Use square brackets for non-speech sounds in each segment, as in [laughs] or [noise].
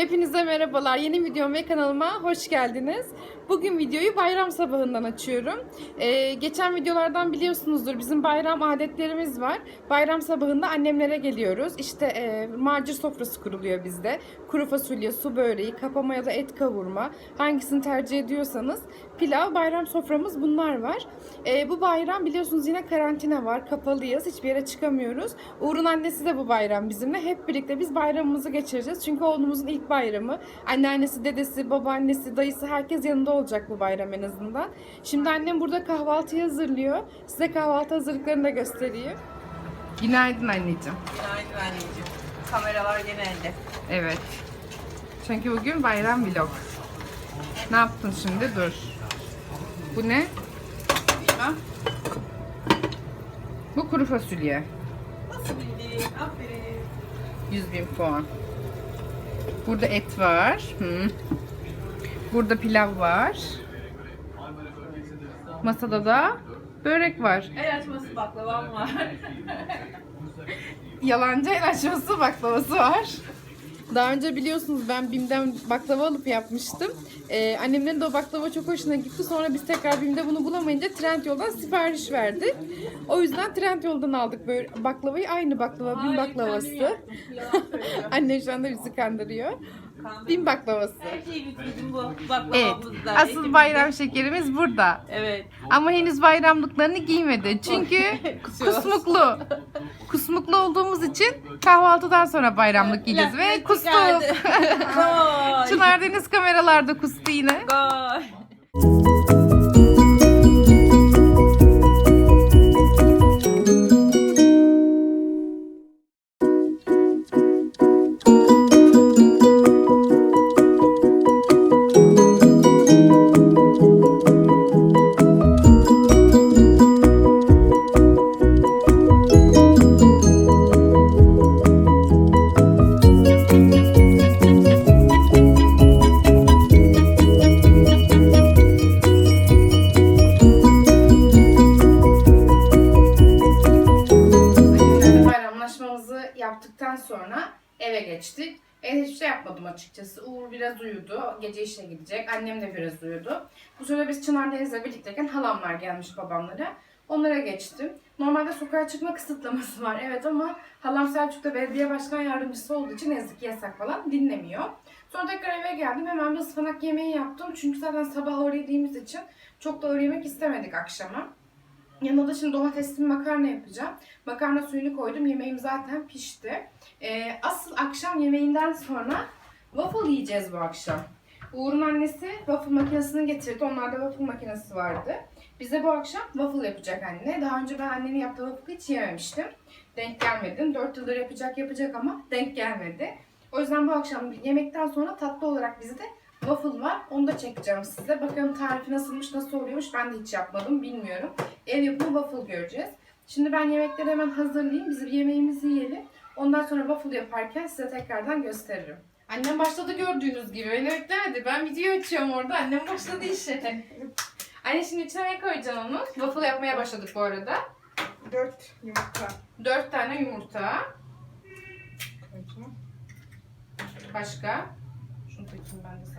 Hepinize merhabalar. Yeni videom ve kanalıma hoş geldiniz. Bugün videoyu bayram sabahından açıyorum. Ee, geçen videolardan biliyorsunuzdur bizim bayram adetlerimiz var. Bayram sabahında annemlere geliyoruz. İşte e, macir sofrası kuruluyor bizde. Kuru fasulye, su böreği, kapama ya da et kavurma. Hangisini tercih ediyorsanız. Pilav, bayram soframız bunlar var. Ee, bu bayram biliyorsunuz yine karantina var. Kapalıyız. Hiçbir yere çıkamıyoruz. Uğur'un annesi de bu bayram bizimle. Hep birlikte biz bayramımızı geçireceğiz. Çünkü oğlumuzun ilk bayramı. Anneannesi, dedesi, babaannesi, dayısı herkes yanında olacak bu bayram en azından. Şimdi annem burada kahvaltıyı hazırlıyor. Size kahvaltı hazırlıklarını da gösteriyor. Günaydın anneciğim. Günaydın anneciğim. Kameralar gene elde. Evet. Çünkü bugün bayram vlog. Ne yaptın şimdi? Dur. Bu ne? Bilmem. Bu kuru fasulye. Nasıl bildin? Aferin. 100 bin puan. Burada et var. Hı. Burada pilav var. Masada da börek var. El açması baklavam var. Yalancı el açması baklavası var. Daha önce biliyorsunuz ben Bim'den baklava alıp yapmıştım. Ee, annemlerin de o baklava çok hoşuna gitti. Sonra biz tekrar Bim'de bunu bulamayınca Trendyol'dan sipariş verdik. O yüzden Trendyol'dan aldık böyle baklavayı. Aynı baklava, Bim baklavası. [laughs] Annem şu anda bizi kandırıyor. Bim baklavası. Her şeyi bitirdim bu Evet. baklavamızda. Asıl Etimizde. bayram şekerimiz burada. Evet. Ama henüz bayramlıklarını giymedi. Çünkü [laughs] kusmuklu. Kusmuklu olduğumuz için kahvaltıdan sonra bayramlık giyeceğiz. Ve geldi. [laughs] Gol. Çınar Deniz kameralarda kustu yine. Gol. Yaptıktan sonra eve geçtik. Evde hiçbir şey yapmadım açıkçası. Uğur biraz uyudu. Gece işe gidecek. Annem de biraz uyudu. Bu sırada biz Çınar Deniz'le birlikteyken halamlar gelmiş babamlara. Onlara geçtim. Normalde sokağa çıkma kısıtlaması var evet ama halam Selçuk'ta belediye başkan yardımcısı olduğu için ki yasak falan dinlemiyor. Sonra tekrar eve geldim. Hemen bir ıspanak yemeği yaptım. Çünkü zaten sabah oraya yediğimiz için çok da ağır yemek istemedik akşama. Yanına da şimdi domatesli makarna yapacağım. Makarna suyunu koydum. Yemeğim zaten pişti. Ee, asıl akşam yemeğinden sonra waffle yiyeceğiz bu akşam. Uğur'un annesi waffle makinesini getirdi. Onlarda waffle makinesi vardı. Bize bu akşam waffle yapacak anne. Daha önce ben annenin yaptığı waffle hiç yememiştim. Denk gelmedim. 4 yıldır yapacak yapacak ama denk gelmedi. O yüzden bu akşam yemekten sonra tatlı olarak bizde waffle var. Onu da çekeceğim size. Bakalım tarifi nasılmış, nasıl oluyormuş ben de hiç yapmadım bilmiyorum. Ev yapımı waffle göreceğiz. Şimdi ben yemekleri hemen hazırlayayım. Biz bir yemeğimizi yiyelim. Ondan sonra waffle yaparken size tekrardan gösteririm. Annem başladı gördüğünüz gibi. Beni beklemedi. Ben video açıyorum orada. Annem başladı işe. [laughs] Anne şimdi içine ne koyacaksın onu? Waffle yapmaya başladık bu arada. 4 yumurta 4 tane yumurta. Başka? Şunu takayım ben de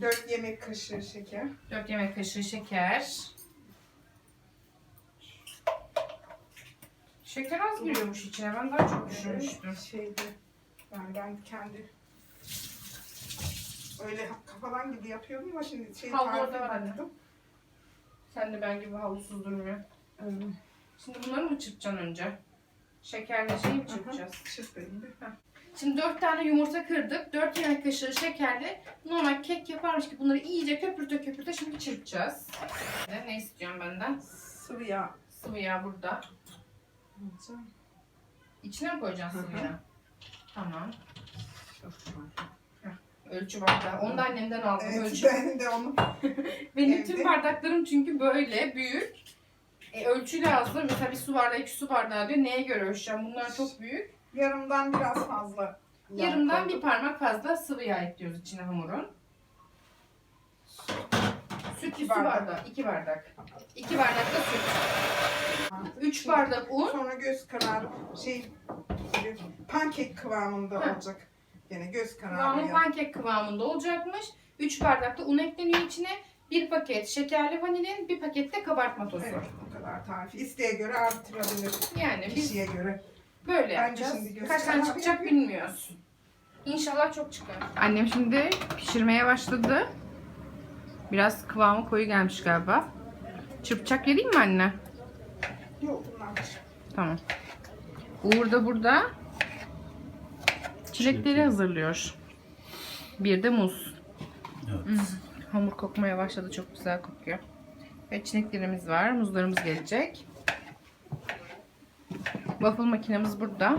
sana. Dört yemek kaşığı şeker. 4 yemek kaşığı şeker. Şeker az giriyormuş içine. Ben daha çok düşünmüştüm. Şeyde yani ben kendi öyle kafadan gibi yapıyordum ama şimdi şey Havlu orada var anne. Sen de ben gibi havlusuz durmuyor. Şimdi bunları mı çırpacaksın önce? Şekerle şeyi mi çırpacağız? Çırpayım bir. Şimdi 4 tane yumurta kırdık. 4 yemek kaşığı şekerle normal kek yaparmış ki bunları iyice köpürte köpürte şimdi çırpacağız. Ne, istiyorsun benden? Sıvı yağ Sıvı yağ burada. İçine mi koyacaksın sıvı yağ? Tamam. Ölçü bardağı. Onu da annemden aldım. Evet Ölçü. ben de onu [laughs] Benim Evde. tüm bardaklarım çünkü böyle büyük. E, ölçü lazım. Mesela bir su bardağı, iki su bardağı diyor. Neye göre ölçeceğim? Bunlar çok büyük. Yarımdan biraz fazla yağ Yarımdan bir parmak fazla sıvı yağ ekliyoruz içine hamurun. Süt İki bardak. bardak. 2 bardak. 2 bardak da süt. 3 bardak un. Sonra göz kararı şey pankek kıvamında Heh. olacak. Yine göz kararı Kıvamı pankek kıvamında olacakmış. 3 bardak da un ekleniyor içine. 1 paket şekerli vanilin, 1 paket de kabartma tozu. Evet bu kadar tarifi. İsteğe göre artırabilir. Yani biz Kişiye göre. Böyle Bence yapacağız. şimdi Kaç tane çıkacak bilmiyoruz. İnşallah çok çıkar. Annem şimdi pişirmeye başladı. Biraz kıvamı koyu gelmiş galiba. Çırpacak vereyim mi anne? Yok bunlar. Tamam. Uğur da burada çilekleri hazırlıyor. Bir de muz. Evet. Hamur kokmaya başladı. Çok güzel kokuyor. Ve çileklerimiz var. Muzlarımız gelecek. Waffle makinemiz burada.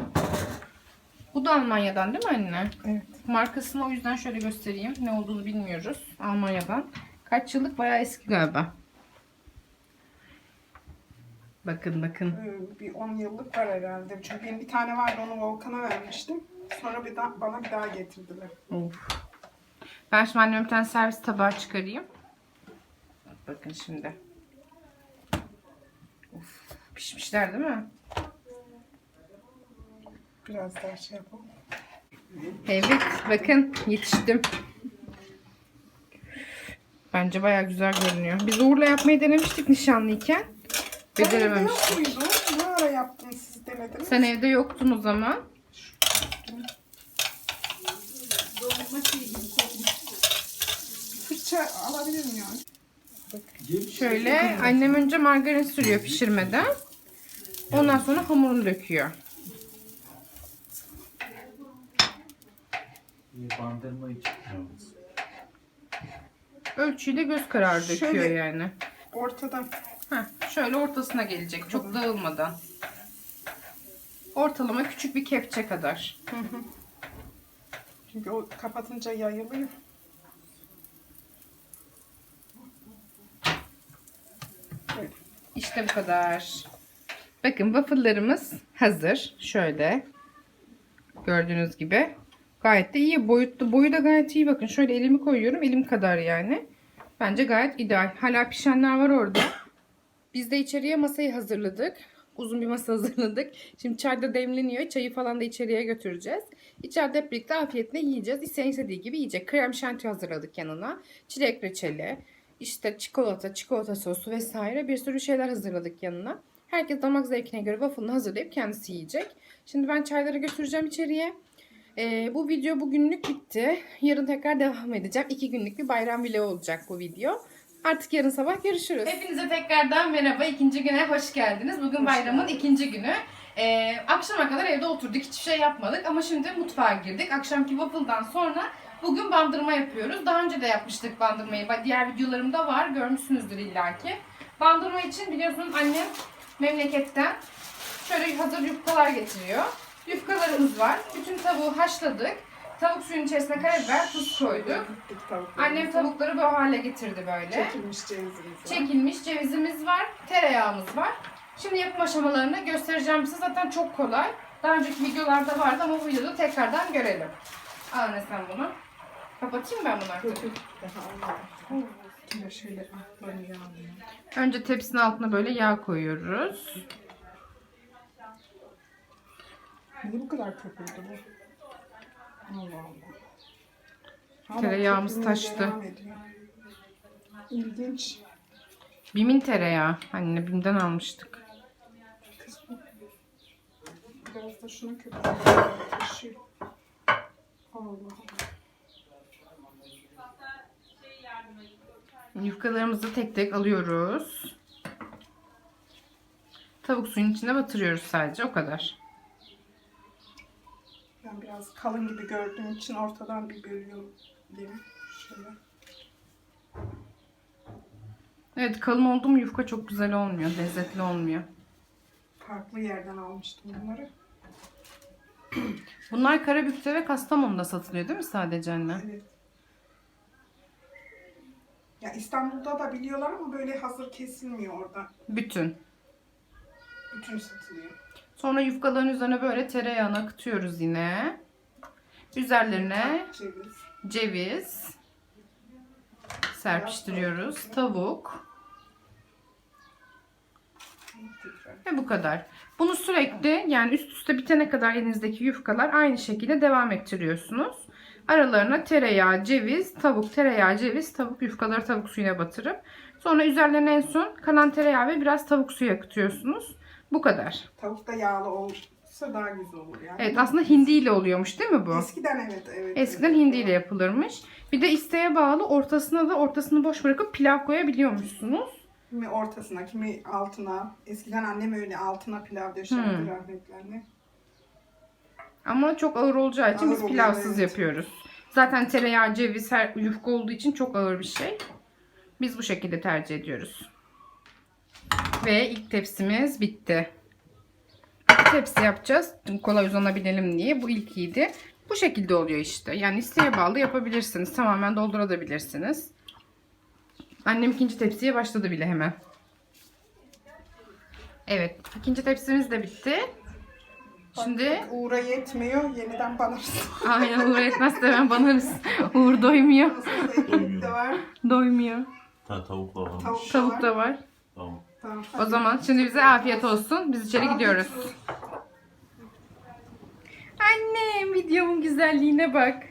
Bu da Almanya'dan değil mi anne? Evet. Markasını o yüzden şöyle göstereyim. Ne olduğunu bilmiyoruz. Almanya'dan. Kaç yıllık? Bayağı eski galiba. Bakın bakın. Ee, Bir 10 yıllık var herhalde. Çünkü benim bir tane vardı onu Volkan'a vermiştim. Sonra bir daha, bana bir daha getirdiler. Of. Ben şimdi anneme bir tane servis tabağı çıkarayım. Bakın şimdi. Of, pişmişler değil mi? Biraz daha şey yapalım. Evet, bakın yetiştim. Bence baya güzel görünüyor. Biz Uğur'la yapmayı denemiştik nişanlıyken. Becerememiştik. Evde yok muydu? Ne ara yaptınız siz denediniz? Sen evde yoktun o zaman. Fırça alabilir miyim yani? Şöyle annem önce margarin sürüyor pişirmeden. Ondan sonra hamurunu döküyor. Bandırma için. Evet. Ölçüyle göz kararı döküyor Şöyle- yani. Ortadan Heh, şöyle ortasına gelecek çok dağılmadan. Ortalama küçük bir kepçe kadar. çünkü o kapatınca yayılıyor. Böyle. İşte bu kadar. Bakın waffle'larımız hazır. Şöyle. Gördüğünüz gibi. Gayet de iyi. Boyutlu. Boyu da gayet iyi. Bakın şöyle elimi koyuyorum. Elim kadar yani. Bence gayet ideal. Hala pişenler var orada. Biz de içeriye masayı hazırladık. Uzun bir masa [laughs] hazırladık. Şimdi çay da demleniyor. Çayı falan da içeriye götüreceğiz. İçeride hep birlikte afiyetle yiyeceğiz. İsteyen istediği gibi yiyecek. Krem şanti hazırladık yanına. Çilek reçeli, işte çikolata, çikolata sosu vesaire bir sürü şeyler hazırladık yanına. Herkes damak zevkine göre waffle'ını hazırlayıp kendisi yiyecek. Şimdi ben çayları götüreceğim içeriye. Ee, bu video bugünlük bitti. Yarın tekrar devam edeceğim. İki günlük bir bayram vlogu olacak bu video. Artık yarın sabah görüşürüz. Hepinize tekrardan merhaba. İkinci güne hoş geldiniz. Bugün bayramın ikinci günü. Ee, akşama kadar evde oturduk. Hiçbir şey yapmadık. Ama şimdi mutfağa girdik. Akşamki waffle'dan sonra bugün bandırma yapıyoruz. Daha önce de yapmıştık bandırmayı. Diğer videolarımda var. Görmüşsünüzdür illaki. Bandırma için biliyorsunuz annem memleketten şöyle hazır yufkalar getiriyor. Yufkalarımız var. Bütün tavuğu haşladık. Tavuk suyun içerisine karabiber, tuz koyduk. Annem tavukları bu hale getirdi böyle. Çekilmiş cevizimiz var. Çekilmiş cevizimiz var, tereyağımız var. Şimdi yapım aşamalarını göstereceğim size. Zaten çok kolay. Daha önceki videolarda vardı ama bu videoda tekrardan görelim. Al anne sen bunu. Kapatayım ben bunu artık. Daha olmadı. Şimdi şöyle. Önce tepsinin altına böyle yağ koyuyoruz. Niye bu kadar köpürdü bu? Allah Allah. Tereyağımız taştı. İlginç. Bim'in tereyağı. Anne Bim'den almıştık. Kız bu. Biraz da şunu köpürdü. Taşıyor. Allah Allah. Yufkalarımızı tek tek alıyoruz. Tavuk suyun içine batırıyoruz sadece. O kadar. Ben biraz kalın gibi gördüğüm için ortadan bir bölüyorum. Mi? Şöyle. Evet kalın oldu mu yufka çok güzel olmuyor. Lezzetli olmuyor. Farklı yerden almıştım bunları. [clears throat] Bunlar Karabük'te ve Kastamonu'da satılıyor değil mi sadece anne? Evet. Ya İstanbul'da da biliyorlar ama böyle hazır kesilmiyor orada. Bütün. Bütün satılıyor. Sonra yufkaların üzerine böyle tereyağını akıtıyoruz yine. Üzerlerine Ceviz. serpiştiriyoruz. Tavuk. Ve bu kadar. Bunu sürekli yani üst üste bitene kadar elinizdeki yufkalar aynı şekilde devam ettiriyorsunuz. Aralarına tereyağı, ceviz, tavuk, tereyağı, ceviz, tavuk yufkaları tavuk suyuna batırıp sonra üzerlerine en son kalan tereyağı ve biraz tavuk suyu akıtıyorsunuz. Bu kadar. Tavuk da yağlı olursa daha güzel olur yani. Evet aslında hindiyle oluyormuş değil mi bu? Eskiden evet evet. Eskiden evet. hindiyle yapılırmış. Bir de isteğe bağlı ortasına da ortasını boş bırakıp pilav koyabiliyormuşsunuz. Kimi ortasına, kimi altına. Eskiden annem öyle altına pilav döşerdi Hmm. rahmetli anne. Ama çok ağır olacağı için Ağır biz oluyor, pilavsız evet. yapıyoruz. Zaten tereyağı, ceviz, her yufka olduğu için çok ağır bir şey. Biz bu şekilde tercih ediyoruz. Ve ilk tepsimiz bitti. İki tepsi yapacağız. Kolay uzanabilelim diye. Bu ilkiydi. Bu şekilde oluyor işte. Yani isteğe bağlı yapabilirsiniz. Tamamen doldurabilirsiniz. Annem ikinci tepsiye başladı bile hemen. Evet. ikinci tepsimiz de bitti. Şimdi Uğra yetmiyor, yeniden banarız. [laughs] Aynen Uğur etmez de ben banarız. Uğur doymuyor. Ekmek de var, Doymuyor. Ha, varmış. tavuk da Tavuk var. da var. Tamam. Tamam. O zaman şimdi bize afiyet olsun. Biz içeri gidiyoruz. Annem videomun güzelliğine bak.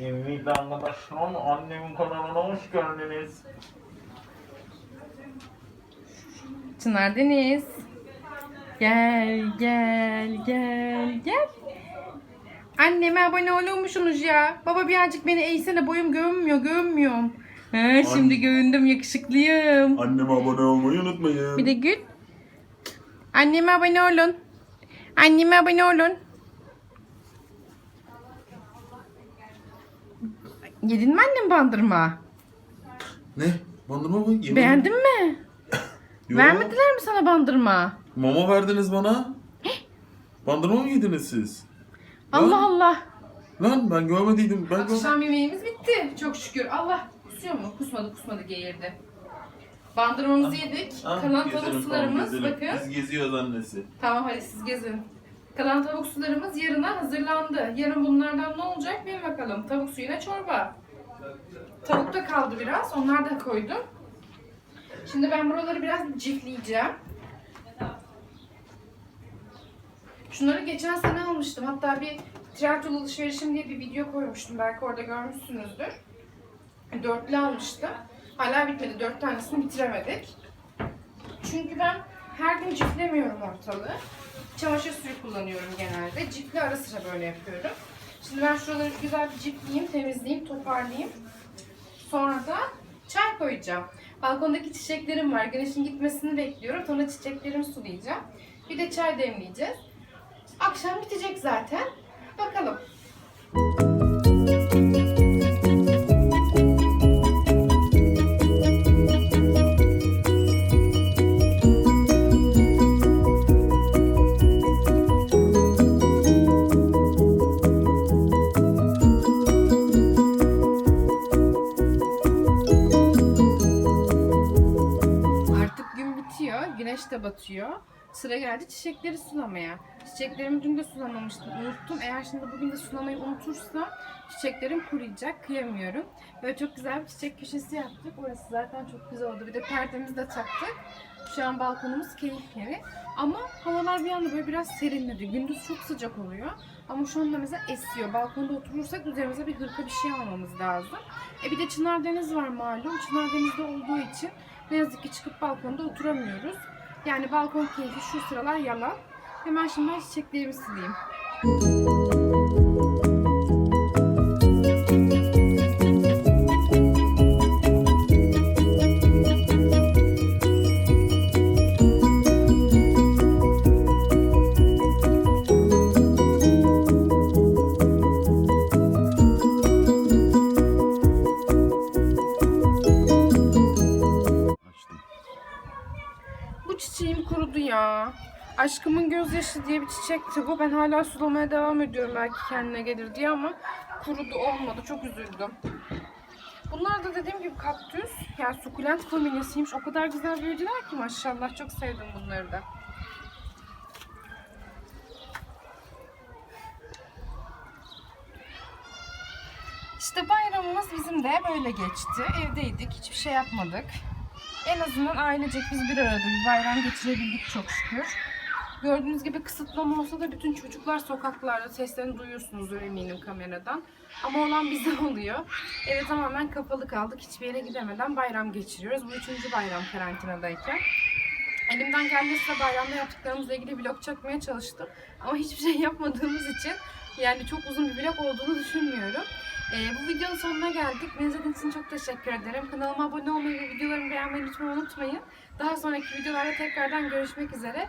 Evet arkadaşlar annemin kanalına hoş geldiniz. Çınar Deniz. Gel gel gel gel. Anneme abone oluyormuşsunuz ya. Baba birazcık beni eğsene boyum görünmüyor görünmüyorum. He, şimdi göründüm yakışıklıyım. Anneme abone olmayı unutmayın. Bir de gül. Anneme abone olun. Anneme abone olun. Yedin mi annem bandırma? Ne? Bandırma mı? Yemin Beğendin mi? Yo. Vermediler mi sana bandırma? Mama verdiniz bana. Bandırma mı yediniz siz? Allah Allah. Lan ben görmediydim. Ben görmedim. Akşam yemeğimiz bitti. Çok şükür. Allah kusuyor mu? Kusmadı kusmadı geğirdi. Bandırmamızı yedik. Ah, Kalan gezelim, tavuk tamam, sularımız gezelim. bakın. Biz geziyoruz annesi. Tamam hadi siz gezin. Kalan tavuk sularımız yarına hazırlandı. Yarın bunlardan ne olacak bir bakalım. Tavuk suyuna çorba. Tavuk da kaldı biraz. Onlar da koydum. Şimdi ben buraları biraz cifleyeceğim. Şunları geçen sene almıştım. Hatta bir Trendyol alışverişim diye bir video koymuştum. Belki orada görmüşsünüzdür. Dörtlü almıştım. Hala bitmedi. Dört tanesini bitiremedik. Çünkü ben her gün ciflemiyorum ortalığı. Çamaşır suyu kullanıyorum genelde. Cifli ara sıra böyle yapıyorum. Şimdi ben şuraları güzel bir cifleyeyim, temizleyeyim, toparlayayım. Sonra da çay koyacağım. Balkondaki çiçeklerim var. Güneşin gitmesini bekliyorum. Sonra çiçeklerimi sulayacağım. Bir de çay demleyeceğiz. Akşam bitecek zaten. Bakalım. Artık gün bitiyor, güneş de batıyor. Sıra geldi çiçekleri sulamaya. Çiçeklerimi dün de sulamamıştım, unuttum. Eğer şimdi bugün de sulamayı unutursam çiçeklerim kuruyacak, kıyamıyorum. Böyle çok güzel bir çiçek köşesi yaptık. Orası zaten çok güzel oldu. Bir de perdemizi de taktık. Şu an balkonumuz keyif yeri. Ama havalar bir anda böyle biraz serinledi. Gündüz çok sıcak oluyor. Ama şu anda mesela esiyor. Balkonda oturursak üzerimize bir hırka bir şey almamız lazım. E bir de Çınar Deniz var malum. Çınar Deniz'de olduğu için ne yazık ki çıkıp balkonda oturamıyoruz. Yani balkon keyfi şu sıralar yalan. Hemen şimdi ben çiçeklerimi sileyim. Aşkımın gözyaşı diye bir çiçekti bu. Ben hala sulamaya devam ediyorum belki kendine gelir diye ama kurudu olmadı. Çok üzüldüm. Bunlar da dediğim gibi kaktüs. Yani sukulent familyasıymış. O kadar güzel büyüdüler ki maşallah. Çok sevdim bunları da. İşte bayramımız bizim de böyle geçti. Evdeydik, hiçbir şey yapmadık. En azından ailecek biz bir arada bir bayram geçirebildik çok şükür. Gördüğünüz gibi kısıtlama olsa da bütün çocuklar sokaklarda seslerini duyuyorsunuzdur eminim kameradan. Ama olan bize [laughs] oluyor. Eve tamamen kapalı kaldık. Hiçbir yere gidemeden bayram geçiriyoruz. Bu üçüncü bayram karantinadayken. Elimden geldiğince bayramda yaptıklarımızla ilgili vlog çekmeye çalıştım. Ama hiçbir şey [laughs] yapmadığımız için yani çok uzun bir vlog olduğunu düşünmüyorum. Ee, bu videonun sonuna geldik. Beni izlediğiniz için çok teşekkür ederim. Kanalıma abone olmayı ve videolarımı beğenmeyi lütfen unutmayın. Daha sonraki videolarda tekrardan görüşmek üzere.